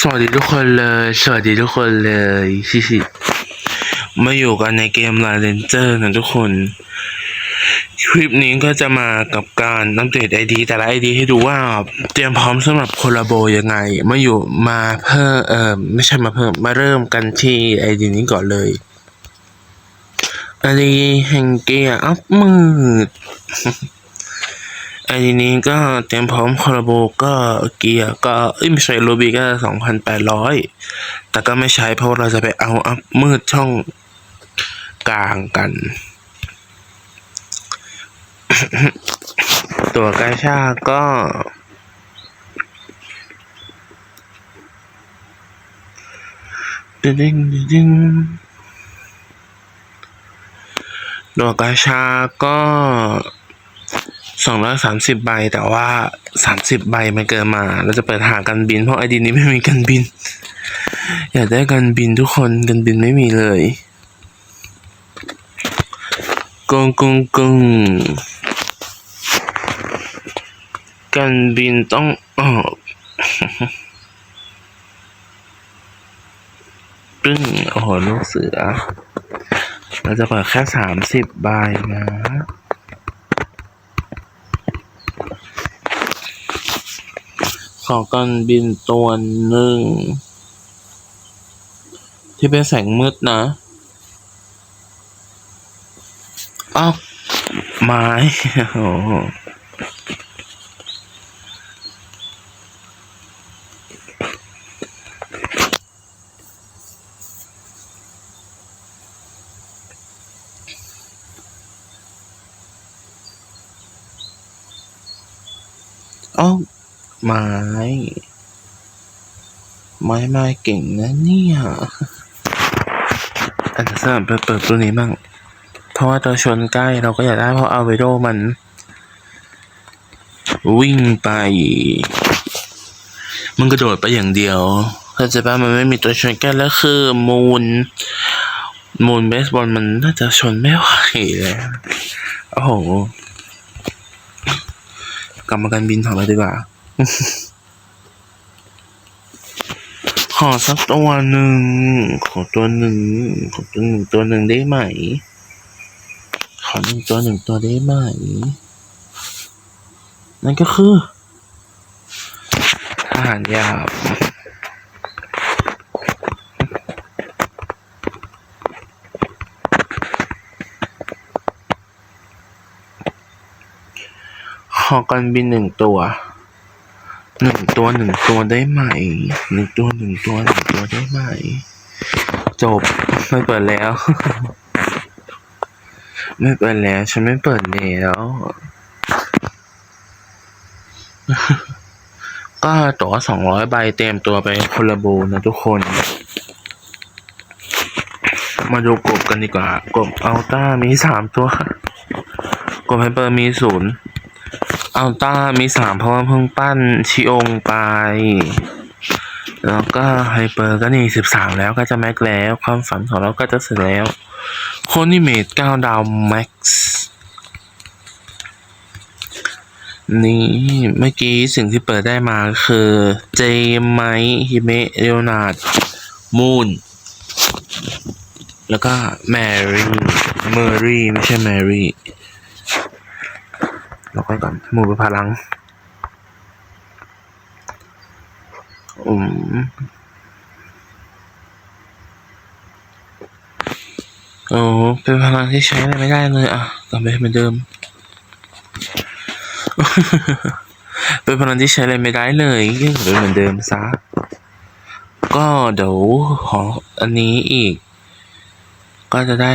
สวัสดีทุกคนเลย สวัสดีทุกคนเลยชิชิมาอยู่กันในเกมลาเรนเจอร์นะทุกคน คลิปนี้ก็จะมากับการอัปเดตไอดีแต่ละไอดีให้ดูว่าเตรียมพร้อมสำหรับโคลาโบยังไง มาอยู่มาเพิ่มเออไม่ใช่มาเพิ่มมาเริ่มกันที่ไอดีนี้ก่อนเลยไอดีแห่งเกียร์อัพมืด อดีนี้ก็เตรียมพร้อมคอร์โบก็เกียร์ก็เอ้ยไม่ใช่โรบีก็สองพันแปดร้อยแต่ก็ไม่ใช้เพราะเราจะไปเอาอัพมืดช่องกลางกัน ตัวกาชาก็ดึงดึงดึงตัวกาชาก็ สองร้อยสามสิบใบแต่ว่าสามสิบใบมันเกินมา เราจะเปิดหากันบิน เพราะไอดีนี้ไม่มีกันบิน อยากได้กันบินทุกคนกันบินไม่มีเลยกงกงกงกันบินต้องออกปึ้งโอ้โหลูกเสือ เราจะเปิดแค่สามสิบใบนะ ขอกันบินตัวหนึ่ง ที่เป็นแสงมืดนะอ้าวไม้โอ้เอ้า ไม้ ไม้ไม้เก่งนะเนี่ยอาจจะสลับไปเปิดตัวนี้บ้าง เพราะว่าตัวชนใกล้เราก็อยากได้เพราะอาเวโดมัน วิ่งไป มันกระโดดไปอย่างเดียวเข้าใจปะมันไม่มีตัวชนใกล้แล้วคือมูล มูลเบสบอลมันน่าจะชนไม่ไหวเลยโอ้โห กลับมากันบินของเราดีกว่า ขอสักตัวหนึ่ง ขอตัวหนึ่ง ขอตัวหนึ่งตัวหนึ่งได้ไหม ขอหนึ่งตัวหนึ่งตัวได้ไหม นั่นก็คือทหารยาบขอกันบินหนึ่งตัว หนึ่งตัวหนึ่งตัวได้ไหมหนึ่งตัวหนึ่งตัวหนึ่งตัวได้ไหม จบไม่เปิดแล้ว ไม่เปิดแล้ว ฉันไม่เปิดแล้วก็ตั๋วสองร้อยใบเตรียมตัวไปคนละโบนะทุกคน มาดูกบกันดีกว่ากบอัลต้ามีสามตัว กบไฮเปอร์มีศูนย์ อัลต้ามีสามเพราะว่าเพิ่งปั้นชิองไป แล้วก็ไฮเปอร์ก็นี่สิบสามแล้วก็จะแม็กแล้ว ความฝันของเราก็จะเสร็จแล้ว โคนิเมตเก้าดาวแม็กซ์นี่เมื่อกี้สิ่งที่เปิดได้มาคือเจมไมฮิเมะเรโอนาร์ดมูนแล้วก็แมรี่เมอรี่ไม่ใช่แมรี่ เราไปก่อนมูไปพลังอืมโอ้เป็นพลังที่ใช้อะไรไม่ได้เลยอะกลับไปเหมือนเดิม เป็นพลังที่ใช้อะไรไม่ได้เลยก็กลับไปเหมือนเดิมซะ ก็เดี๋ยวขออันนี้อีก ก็จะได้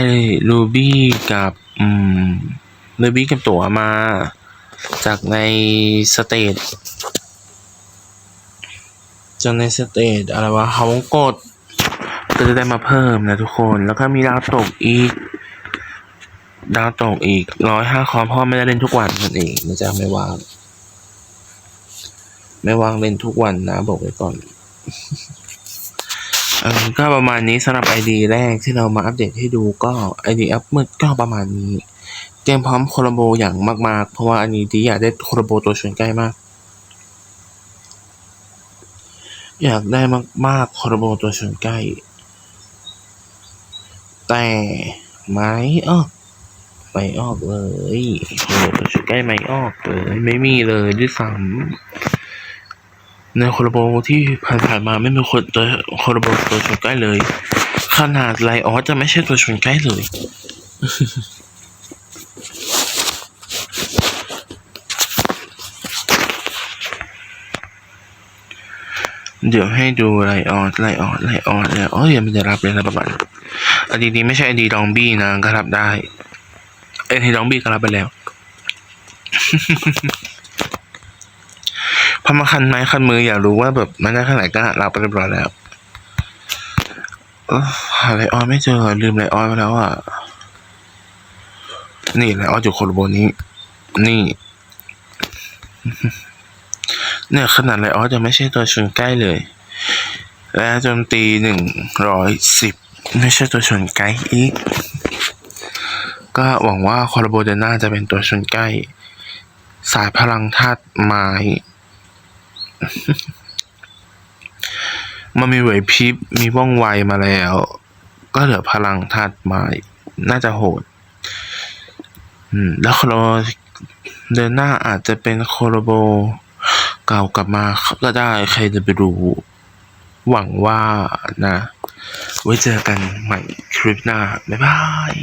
รูบี้กับ อืมรูบี้กับตั๋วมา จากในสเตจจากในสเตจอะไรวะเขาวงกดก็จะได้มาเพิ่มนะทุกคน แล้วก็มีดาวตกอีก ดาวตกอีกร้อยห้าคอมเพราะไม่ได้เล่นทุกวันนั่นเองนะจ๊ะไม่ว่าง ไม่ว่างเล่นทุกวันนะ บอกไว้ก่อนเออก็ประมาณนี้สำหรับไอดีแรกที่เรามาอัปเดตให้ดูก็ไอดีอัพมืดก็ประมาณนี้ เตรียมพร้อมโคลาโบอย่างมาก ๆ เพราะว่าอันนี้ดีอยากได้โคลาโบตัวชนใกล้มาก อยากได้มากๆคอร์โบตัวชนใกล้ แต่ไม่ออกไม่ออกเลยคอร์โบตัวชนใกล้ไม่ออกเลยไม่มีเลยด้วยซ้ำในคอร์โบที่ผ่านๆมาไม่มีคนตัวคอร์โบตัวชนใกล้เลย ขนาดไลออสจะไม่ใช่ตัวชนใกล้เลย เดี๋ยวให้ดูไลออดไลออดไลออดไลออดยังไม่ได้รับเลยนะประมาณอันนี้นี้ไม่ใช่อดีดองบี้นะก็รับได้ไอดีดองบี้ก็รับไปแล้วพอมาคันไม้คันมืออยากรู้ว่าแบบมันได้ขนาดไหนก็รับไปเรียบร้อยแล้วออหาไลออดไม่เจอลืมไลออดไปแล้วอะนี่ไลออดอยู่คนบนนี้ นี่ เนี่ยขนาดไลออสยังไม่ใช่ตัวชนใกล้เลย และโจมตีหนึ่งร้อยสิบไม่ใช่ตัวชนใกล้อีก ก็หวังว่าคอร์โบเดน่าจะเป็นตัวชนใกล้ สายพลังธาตุไม้มันมีไหวพริบมีว่องไวมาแล้ว ก็เหลือพลังธาตุไม้น่าจะโหด อืม แล้วคอร์โบเดินหน้าอาจจะเป็นโคโรโบ เก่ากลับมาก็ได้ใครจะไปรู้ หวังว่านะ ไว้เจอกันใหม่คลิปหน้า บ๊ายบาย